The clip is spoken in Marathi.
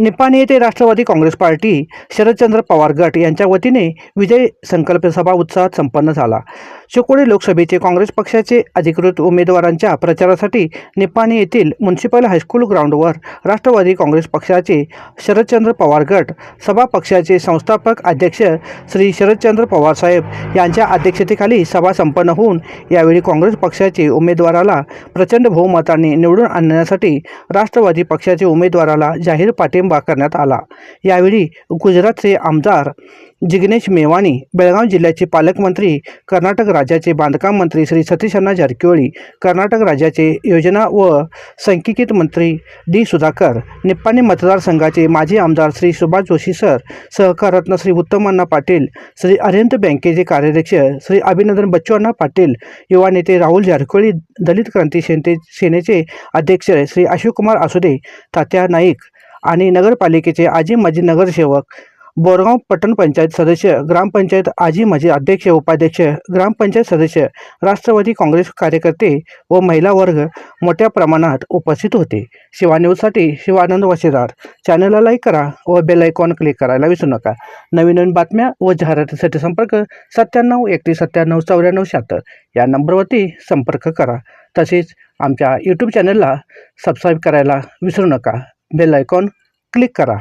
निपाणी येथे राष्ट्रवादी काँग्रेस पार्टी शरदचंद्र पवार गट यांच्या वतीने विजय संकल्प सभा उत्साहात संपन्न झाला. चिकोडी लोकसभेचे काँग्रेस पक्षाचे अधिकृत उमेदवारांच्या प्रचारासाठी निपाणी येथील म्युन्सिपल हायस्कूल ग्राउंडवर राष्ट्रवादी काँग्रेस पक्षाचे शरदचंद्र पवार गट सभा पक्षाचे संस्थापक अध्यक्ष श्री शरदचंद्र पवार साहेब यांच्या अध्यक्षतेखाली सभा संपन्न होऊन यावेळी काँग्रेस पक्षाचे उमेदवाराला प्रचंड बहुमताने निवडून आणण्यासाठी राष्ट्रवादी पक्षाचे उमेदवाराला जाहीर पाठिंबा करण्यात आला. यावेळी गुजरातचे आमदार जिग्नेश मेवाणी बेळगाव जिल्ह्याचे पालकमंत्री कर्नाटक राज्याचे बांधकाम मंत्री श्री सतीशण्णा जारकिहोळी कर्नाटक राज्याचे योजना व संकिकित मंत्री डी सुधाकर निप्पाणी मतदारसंघाचे माजी आमदार श्री सुभाष जोशी सर सहकाररत्न श्री उत्तमअण्णा पाटील श्री अरिहंत बँकेचे कार्याध्यक्ष श्री अभिनंदन बच्चूअण्णा पाटील युवा नेते राहुल जारकिहोळी दलित क्रांती सेने सेनेचे अध्यक्ष श्री अशोककुमार आसुदे तात्या नाईक आणि नगरपालिकेचे आजी माजी नगरसेवक बोरगाव पట్టण पंचायत सदस्य ग्रामपंचायत आजी माजी अध्यक्ष उपाध्यक्ष ग्रामपंचायत सदस्य राष्ट्रवादी काँग्रेस कार्यकर्ते व महिला वर्ग मोठ्या प्रमाणात उपस्थित होते. शिवा न्यूजसाठी शिवानंद वसेदार. चॅनलला लाईक करा व बेल आयकॉन क्लिक करायला विसरू नका. नवीन नवीन बातम्या व जाहिरातीसाठी संपर्क सत्त्याण्णव एकतीस सत्त्याण्णव चौऱ्याण्णव शहात्तर या नंबरवरती संपर्क करा. तसेच आमच्या यूट्यूब चॅनलला सबस्क्राईब करायला विसरू नका. बेल आयकॉन क्लिक करा.